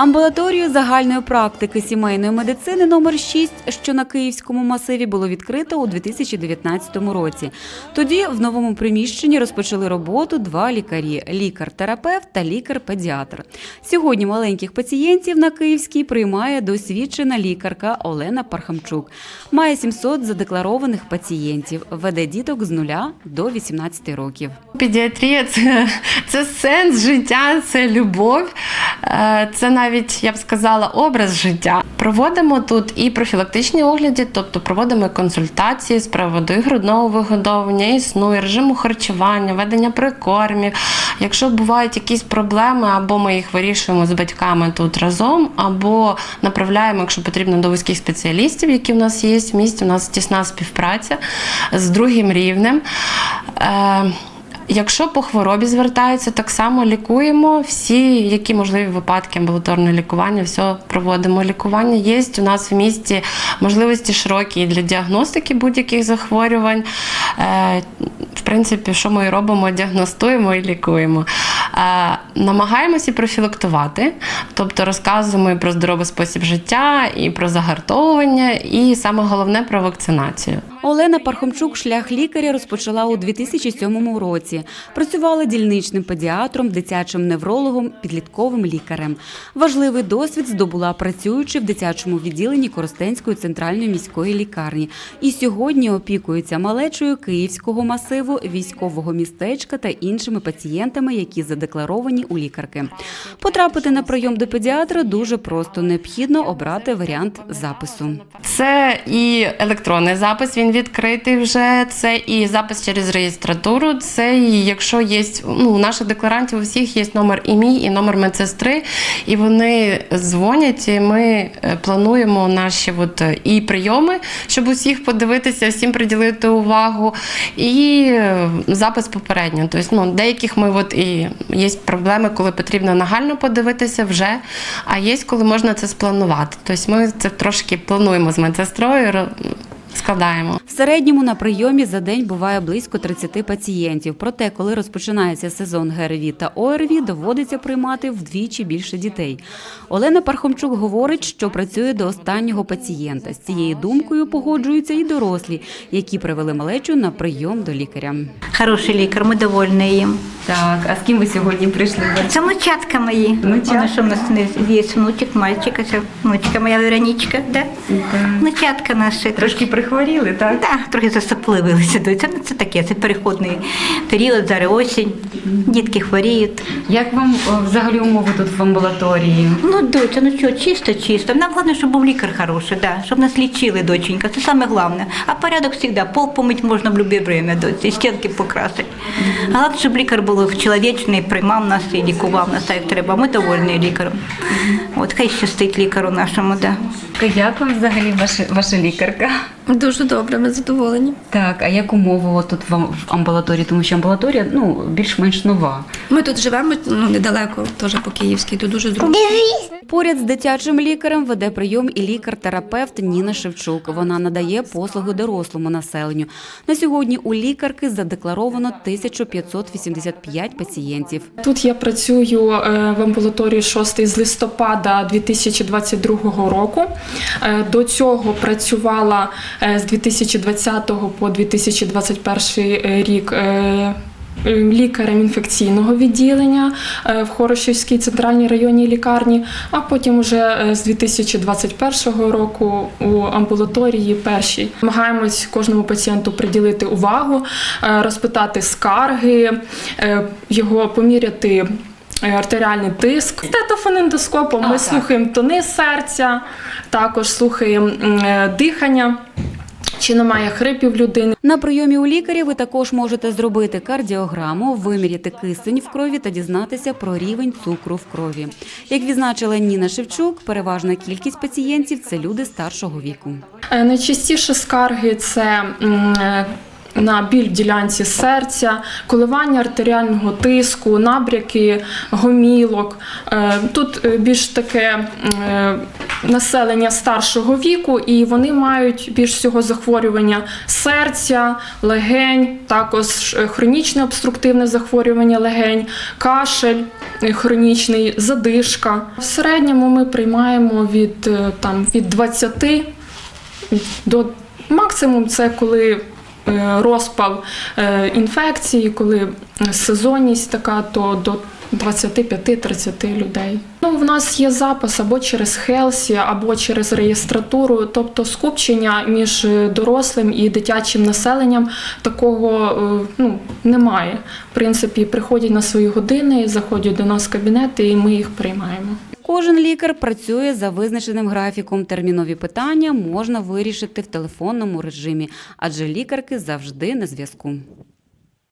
Амбулаторію загальної практики сімейної медицини номер 6, що на Київському масиві, було відкрито у 2019 році. Тоді в новому приміщенні розпочали роботу два лікарі: лікар-терапевт та лікар-педіатр. Сьогодні маленьких пацієнтів на Київській приймає досвідчена лікарка Олена Пархамчук. Має 700 задекларованих пацієнтів, веде діток з нуля до 18 років. Педіатрія це, це сенс життя, це любов, е, це навіть я б сказала образ життя. Проводимо тут і профілактичні огляди, тобто проводимо консультації з приводу і грудного вигодовування, і сну, і режиму харчування, ведення прикормів. Якщо бувають якісь проблеми, або ми їх вирішуємо з батьками тут разом, або направляємо, якщо потрібно, до вузьких спеціалістів, які в нас є в місті. У нас тісна співпраця з другим рівнем. Якщо по хворобі звертаються, так само лікуємо всі, які можливі випадки амбулаторного лікування, все проводимо. Лікування є у нас в місті можливості широкі для діагностики будь-яких захворювань. Е, В принципі, що ми робимо, діагностуємо і лікуємо. Е, Намагаємося профілактувати, тобто розказуємо і про здоровий спосіб життя, і про загартовування, і саме головне про вакцинацію. Олена Пархомчук шлях лікаря розпочала у 2007 році. Працювала дільничним педіатром, дитячим неврологом, підлітковим лікарем. Важливий досвід здобула працюючи в дитячому відділенні Коростенської центральної міської лікарні. І сьогодні опікується малечою Київського масиву, військового містечка та іншими пацієнтами, які задекларовані у лікарки. Потрапити на прийом до педіатра дуже просто необхідно обрати варіант запису. Це і електронний запис, він відкритий вже. Це і запис через реєстратуру. Це і якщо є ну, у наших декларантів у всіх є номер і мій, і номер медсестри, і вони дзвонять. І ми е, плануємо наші от, е, і прийоми, щоб усіх подивитися, всім приділити увагу, і е, запис попередньо. Тобто, ну, деяких ми от і є проблеми, коли потрібно нагально подивитися вже, а є, коли можна це спланувати. Тобто ми це трошки плануємо з медсестрою, складаємо. В середньому на прийомі за день буває близько 30 пацієнтів. Проте, коли розпочинається сезон ГРВІ та ОРВІ, доводиться приймати вдвічі більше дітей. Олена Пархомчук говорить, що працює до останнього пацієнта. З цією думкою погоджуються і дорослі, які привели малечу на прийом до лікаря. Хороший лікар, ми довольні їм. Так, а з ким ви сьогодні прийшли? Це внучатка мої. Внучатка. Вона що в нас є внучок, мальчик, а це внучка моя Веронічка, да? Внучатка наша. Трошки прихворіли, так? Так, трохи засопливилися. до Це, це таке, це переходний період, зараз осінь, дітки хворіють. Як вам взагалі умови тут в амбулаторії? Ну, доця, ну що, чисто, чисто. Нам головне, щоб був лікар хороший, да, щоб нас лічили, доченька, це саме головне. А порядок завжди, пол помить можна в будь-яке время, доці, і стінки покрасити. Головне, щоб лікар був чоловічний, приймав нас і лікував нас, так як треба. Ми довольні лікарем. От хай щастить лікару нашому, да. Як вам взагалі ваша, ваша лікарка? Дуже добре, ми задоволені. Так, а як умови от тут в в амбулаторії? Тому що амбулаторія ну більш-менш нова. Ми тут живемо ну, недалеко, теж по Київській, то дуже зручно. Поряд з дитячим лікарем веде прийом і лікар-терапевт Ніна Шевчук. Вона надає послуги дорослому населенню. На сьогодні у лікарки задекларовано 1585 пацієнтів. Тут я працюю е, в амбулаторії 6 з листопада 2022 року. Е, До цього працювала е, з 2020 по 2021 рік. Е, Лікарем інфекційного відділення е, в Хорошівській центральній районній лікарні, а потім уже е, з 2021 року у амбулаторії першій. Намагаємось кожному пацієнту приділити увагу, розпитати скарги, його поміряти. Артеріальний тиск стетофонендоскопом ми слухаємо тони серця, також слухаємо дихання, чи немає хрипів людини. На прийомі у лікаря ви також можете зробити кардіограму, виміряти кисень в крові та дізнатися про рівень цукру в крові. Як відзначила Ніна Шевчук, переважна кількість пацієнтів це люди старшого віку. Е, Найчастіше скарги це е, на біль в ділянці серця, коливання артеріального тиску, набряки гомілок. Е, Тут е, більш таке е, населення старшого віку, і вони мають більш всього захворювання серця, легень, також хронічне обструктивне захворювання легень, кашель хронічний, задишка. В середньому ми приймаємо від, там, від 20 до максимум це коли розпал е, інфекції, коли е, сезонність така, то до 25-30 людей. Ну, в нас є запис або через Хелсі, або через реєстратуру, тобто скупчення між е, дорослим і дитячим населенням такого е, ну, немає. В принципі, приходять на свої години, заходять до нас в кабінети, і ми їх приймаємо. Кожен лікар працює за визначеним графіком. Термінові питання можна вирішити в телефонному режимі, адже лікарки завжди на зв'язку.